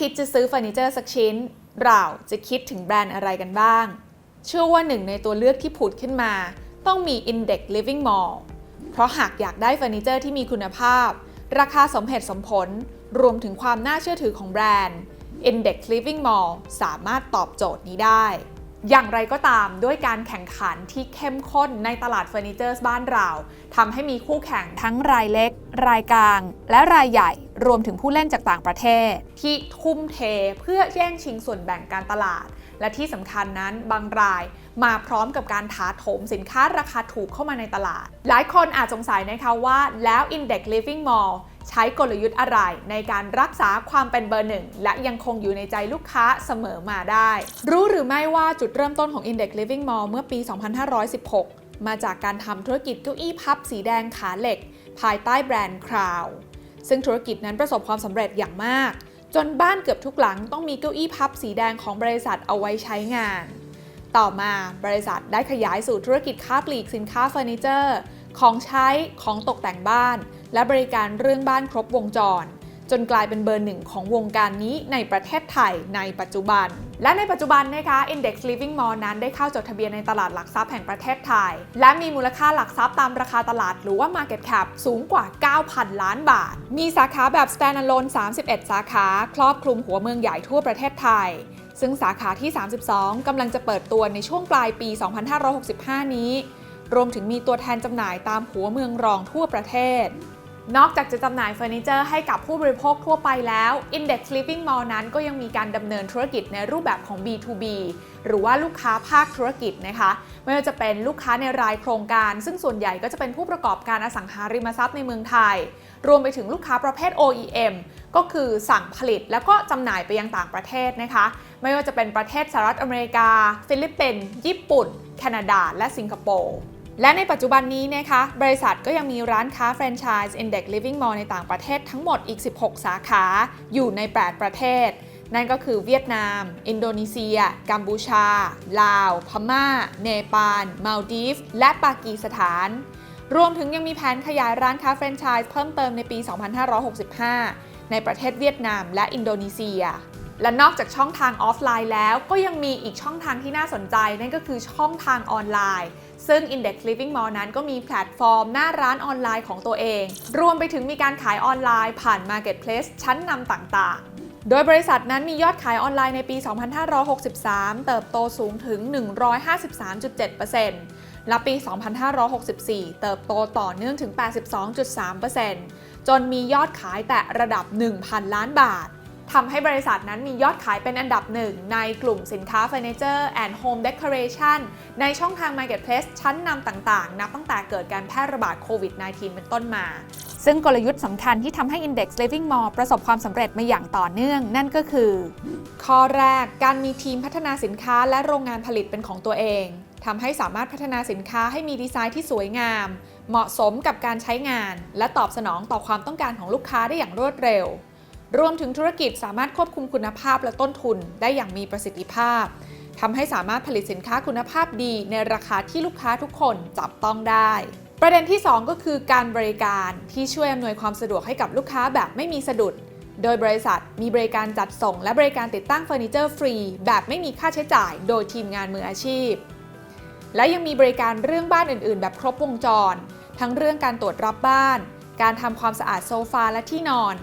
คิดจะซื้อเฟอร์นิเจอร์สักชิ้น เราจะคิดถึงแบรนด์อะไรกันบ้าง เชื่อว่าหนึ่งในตัวเลือกที่ผุดขึ้นมา ต้องมี Index Living Mall เพราะหากอยากได้เฟอร์นิเจอร์ที่มีคุณภาพ ราคาสมเหตุสมผล รวมถึงความน่าเชื่อถือของแบรนด์ Index Living Mall สามารถตอบโจทย์นี้ได้ อย่างไรก็ตามด้วยการแข่งขันที่เข้มข้นในตลาดเฟอร์นิเจอร์บ้านเราทำให้มีคู่แข่งทั้งรายเล็ก รายกลาง และรายใหญ่ รวมถึงผู้เล่นจากต่างประเทศ ที่ทุ่มเทเพื่อแย่งชิงส่วนแบ่งการตลาด และที่สำคัญนั้นบางรายมาพร้อมกับการถาโถมสินค้าราคาถูกเข้ามาในตลาด หลายคนอาจสงสัยนะคะว่าแล้ว Index Living Mall ใช้กลยุทธ์อะไรในการรักษาความเป็นเบอร์หนึ่งและยังคงอยู่ในใจลูกค้าเสมอมาได้ รู้หรือไม่ว่าจุดเริ่มต้นของ Index Living Mall เมื่อปี 2516 มาจากการทำธุรกิจเก้าอี้พับสีแดงขาเหล็ก ภายใต้แบรนด์คราวซึ่งธุรกิจนั้นประสบความสำเร็จอย่างมาก จนบ้านเกือบทุกหลังต้องมีเก้าอี้พับสีแดงของบริษัทเอาไว้ใช้งาน ต่อมาบริษัทได้ขยายสู่ธุรกิจค้าปลีกสินค้าเฟอร์นิเจอร์ ของใช้ของตกแต่งบ้าน และบริการเรื่องบ้านครบวงจร จนกลายเป็นเบอร์หนึ่งของวงการนี้ในประเทศไทยในปัจจุบัน และในปัจจุบันนะคะ Index Living Mall นั้นได้เข้าจดทะเบียนในตลาดหลักทรัพย์แห่งประเทศไทย และมีมูลค่าหลักทรัพย์ตามราคาตลาดหรือว่า Market Cap สูงกว่า 9,000 ล้านบาท มีสาขาแบบ Standalone 31 สาขา ครอบคลุมหัวเมืองใหญ่ทั่วประเทศไทยซึ่งสาขาที่ 32 กำลังจะเปิดตัวในช่วงปลายปี 2565 นี้ รวมถึงมีตัวแทนจำหน่ายตามหัวเมืองรองทั่วประเทศ นอกจากจะจำหน่ายเฟอร์นิเจอร์ให้กับผู้บริโภคทั่วไปแล้ว Index Living Mall นั้นก็ยังมีการดำเนินธุรกิจในรูปแบบของ B2B หรือว่าลูกค้าภาคธุรกิจนะคะ ไม่ว่าจะเป็นลูกค้าในรายโครงการ ซึ่งส่วนใหญ่ก็จะเป็นผู้ประกอบการอสังหาริมทรัพย์ในเมืองไทย รวมไปถึงลูกค้าประเภท OEM ก็คือสั่งผลิตแล้วก็จำหน่ายไปยังต่างประเทศนะคะ ไม่ว่าจะเป็นประเทศสหรัฐอเมริกา ฟิลิปปินส์ญี่ปุ่น แคนาดา และสิงคโปร์ และในปัจจุบันนี้นะคะ บริษัทก็ยังมีร้านค้าแฟรนไชส์ Index Living Mall ในต่างประเทศทั้งหมดอีก 16 สาขาอยู่ใน 8 ประเทศ นั่นก็คือเวียดนาม อินโดนีเซีย กัมพูชา ลาว พม่า เนปาล มาลดีฟส์และปากีสถาน รวมถึงยังมีแผนขยายร้านค้าแฟรนไชส์เพิ่มเติมในปี 2565 ในประเทศเวียดนามและอินโดนีเซีย และนอกจากช่องทางออฟไลน์แล้วก็ยังมีอีกช่องทางที่น่าสนใจ นั่นก็คือช่องทางออนไลน์ ซึ่ง Index Living Mall นั้นก็มีแพลตฟอร์มหน้าร้านออนไลน์ของตัวเอง รวมไปถึงมีการขายออนไลน์ผ่าน Marketplace ชั้นนำต่างๆ โดยบริษัทนั้นมียอดขายออนไลน์ในปี 2563 เติบโตสูงถึง 153.7%และปี 2564 เติบโตต่อเนื่องถึง 82.3%จนมียอดขายแต่ระดับ 1,000 ล้านบาท ทำให้บริษัทนั้นมียอดขายเป็นอันดับหนึ่งในกลุ่มสินค้าเฟอร์นิเจอร์ and Home Decoration ในช่องทาง Marketplace ชั้นนำต่างๆ นับตั้งแต่เกิดการแพร่ระบาดโควิด -19 เป็นต้นมา ซึ่งกลยุทธ์สำคัญที่ทำให้ Index Living Mall ประสบความสำเร็จมาอย่างต่อเนื่อง นั่นก็คือ ข้อแรก การมีทีมพัฒนาสินค้าและโรงงานผลิตเป็นของตัวเองทำให้สามารถพัฒนาสินค้าให้มีดีไซน์ที่สวยงาม เหมาะสมกับการใช้งาน และตอบสนองต่อความต้องการของลูกค้าได้อย่างรวดเร็ว รวมถึงธุรกิจสามารถควบคุมคุณภาพและต้นทุนได้อย่างมีประสิทธิภาพทำให้สามารถผลิตสินค้าคุณภาพดีในราคาที่ลูกค้าทุกคนจับต้องได้ ประเด็นที่ 2 ก็คือการบริการที่ช่วยอำนวยความสะดวกให้กับลูกค้าแบบไม่มีสะดุด โดยบริษัทมีบริการจัดส่ง และบริการติดตั้งเฟอร์นิเจอร์ฟรี แบบไม่มีค่าใช้จ่าย โดยทีมงานมืออาชีพ และยังมีบริการเรื่องบ้านอื่น ๆ แบบครบวงจร ทั้งเรื่องการตรวจรับบ้าน การทำความสะอาดโซฟาและที่นอน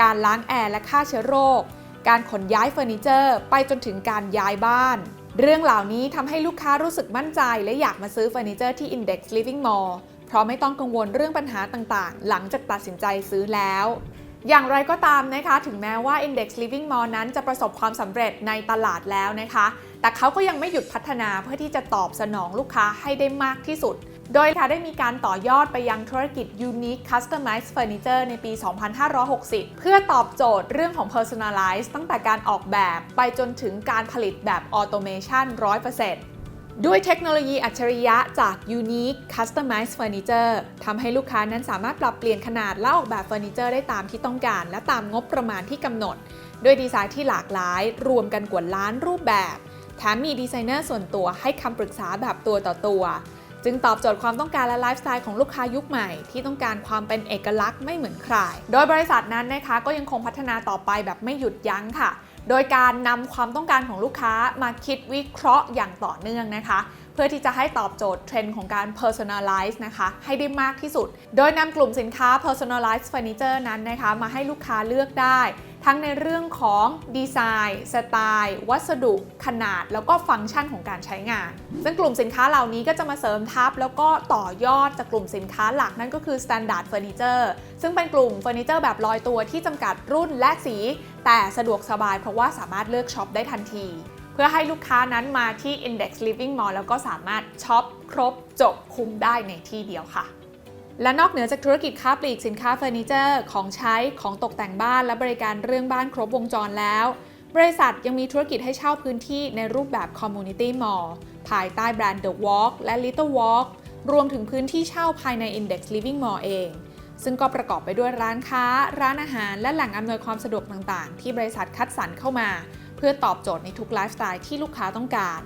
การล้างแอร์และฆ่าเชื้อโรค การขนย้ายเฟอร์นิเจอร์ ไปจนถึงการย้ายบ้าน เรื่องเหล่านี้ทำให้ลูกค้ารู้สึกมั่นใจ และอยากมาซื้อเฟอร์นิเจอร์ที่ Index Living Mall เพราะไม่ต้องกังวลเรื่องปัญหาต่างๆ หลังจากตัดสินใจซื้อแล้ว อย่างไรก็ตามนะคะ ถึงแม้ว่า Index Living Mall นั้นจะประสบความสำเร็จในตลาดแล้วนะคะ แต่เขาก็ยังไม่หยุดพัฒนาเพื่อที่จะตอบสนองลูกค้าให้ได้มากที่สุด โดยค่ะได้มีการต่อยอดไปยังธุรกิจ Unique Customized Furniture ในปี 2560 เพื่อตอบโจทย์เรื่องของ Personalize ตั้งแต่การออกแบบไปจนถึงการผลิตแบบ Automation 100%ด้วยเทคโนโลยีอัจฉริยะจาก Unique Customized Furniture ทำให้ลูกค้านั้นสามารถปรับเปลี่ยนขนาดและออกแบบเฟอร์นิเจอร์ได้ตามที่ต้องการ และตามงบประมาณที่กำหนด ด้วยดีไซน์ที่หลากหลาย รวมกันกว่าล้านรูปแบบ แถมมีดีไซเนอร์ส่วนตัวให้คำปรึกษาแบบตัวต่อตัวจึ จึงตอบโจทย์ความต้องการและไลฟ์สไตล์ของลูกค้ายุคใหม่ ที่ต้องการความเป็นเอกลักษณ์ไม่เหมือนใคร โดยบริษัทนั้นนะคะก็ยังคงพัฒนาต่อไปแบบไม่หยุดยั้งค่ะ โดยการนำความต้องการของลูกค้ามาคิดวิเคราะห์อย่างต่อเนื่องนะคะ พื่อที่จะให้ตอบโจทย์เทรนด์ของการ personalize นะคะ ให้ได้มากที่สุด โดยนำกลุ่มสินค้า personalize furniture นั้นนะคะ มาให้ลูกค้าเลือกได้ ทั้งในเรื่องของดีไซน์สไตล์ วัสดุ ขนาด แล้วก็ฟังก์ชันของการใช้งาน ซึ่งกลุ่มสินค้าเหล่านี้ก็จะมาเสริมทับ แล้วก็ต่อยอดจากกลุ่มสินค้าหลักนั่นก็คือ standard furniture ซึ่งเป็นกลุ่มเฟอร์นิเจอร์แบบลอยตัวที่จำกัดรุ่นและสี แต่สะดวกสบายเพราะว่าสามารถเลือกช็อปได้ทันที พื่อให้ลูกค้านั้นมาที่ Index Living Mall แล้วก็สามารถช็อปครบจบคุ้มได้ในที่เดียวค่ะและนอกเหนือจากธุรกิจค้าปลีกสินค้าเฟอร์นิเจอร์ ของใช้ของตกแต่งบ้านและบริการเรื่องบ้านครบวงจรแล้ว บริษัทยังมีธุรกิจให้เช่าพื้นที่ในรูปแบบ Community Mall ภายใต้แบรนด์ The Walk และ Little Walk รวมถึงพื้นที่เช่าภายใน Index Living Mall เอง ซึ่งก็ประกอบไปด้วยร้านค้า ร้านอาหาร และแหล่งอำนวยความสะดวกต่างๆ ที่บริษัทคัดสรรเข้ามา เพื่อตอบโจทย์ในทุกไลฟ์สไตล์ที่ลูกค้าต้องการ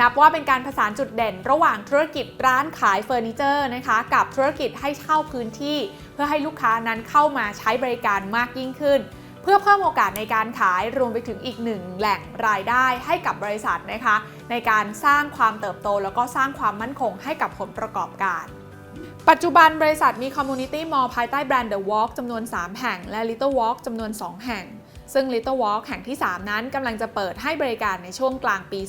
นับว่าเป็นการผสานจุดเด่น ระหว่างธุรกิจร้านขายเฟอร์นิเจอร์นะคะ กับธุรกิจให้เช่าพื้นที่ เพื่อให้ลูกค้านั้นเข้ามาใช้บริการมากยิ่งขึ้น เพื่อเพิ่มโอกาสในการขายรวมไปถึงอีกหนึ่งแหล่งรายได้ให้กับบริษัทนะคะ ในการสร้างความเติบโต แล้วก็สร้างความมั่นคงให้กับผลประกอบการปัจจุบันบริษัทมี Community Mall ภายใต้แบรนด์ The Walk จำนวน 3 แห่ง และ Little Walk จำนวน 2 แห่ง ซึ่ง Little Walk แห่งที่ 3 นั้นกำลังจะเปิดให้บริการในช่วงกลางปี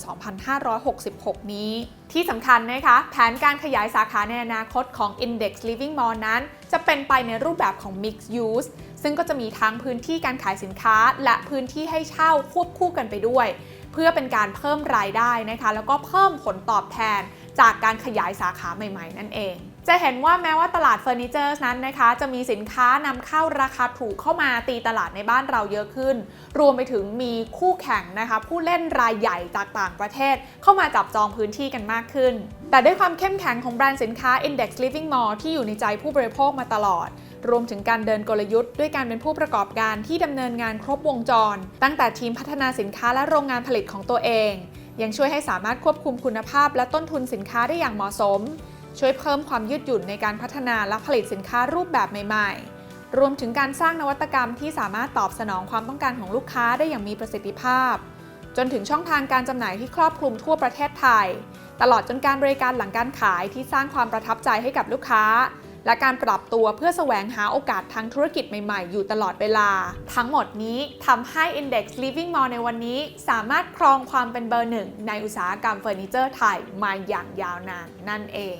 2566 นี้ ที่สำคัญนะคะ แผนการขยายสาขาในอนาคตของ Index Living Mall นั้น จะเป็นไปในรูปแบบของ Mixed Use ซึ่งก็จะมีทั้งพื้นที่การขายสินค้า และพื้นที่ให้เช่าควบคู่กันไปด้วย เพื่อเป็นการเพิ่มรายได้นะคะ แล้วก็เพิ่มผลตอบแทนจากการขยายสาขาใหม่ ๆ นั่นเอง จะเห็นว่าแม้ว่าตลาดเฟอร์นิเจอร์นั้นนะคะ จะมีสินค้านำเข้าราคาถูกเข้ามาตีตลาดในบ้านเราเยอะขึ้น รวมไปถึงมีคู่แข่งนะคะ ผู้เล่นรายใหญ่จากต่างประเทศ เข้ามาจับจองพื้นที่กันมากขึ้น แต่ด้วยความเข้มแข็งของแบรนด์สินค้า Index Living Mall ที่อยู่ในใจผู้บริโภคมาตลอด รวมถึงการเดินกลยุทธ์ด้วยการเป็นผู้ประกอบการที่ดำเนินงานครบวงจร ตั้งแต่ทีมพัฒนาสินค้าและโรงงานผลิตของตัวเอง ยังช่วยให้สามารถควบคุมคุณภาพ และต้นทุนสินค้าได้อย่างเหมาะสม ช่วยเพิ่มความยืดหยุ่นในการพัฒนาและผลิตสินค้ารูปแบบใหม่ๆ รวมถึงการสร้างนวัตกรรมที่สามารถตอบสนองความต้องการของลูกค้าได้อย่างมีประสิทธิภาพ จนถึงช่องทางการจำหน่ายที่ครอบคลุมทั่วประเทศไทย ตลอดจนการบริการหลังการขายที่สร้างความประทับใจให้กับลูกค้า และการปรับตัวเพื่อแสวงหาโอกาสทางธุรกิจใหม่ๆ อยู่ตลอดเวลา ทั้งหมดนี้ทำให้ Index Living Mall ในวันนี้สามารถครองความเป็นเบอร์หนึ่งในอุตสาหกรรมเฟอร์นิเจอร์ไทยมาอย่างยาวนานนั่นเอง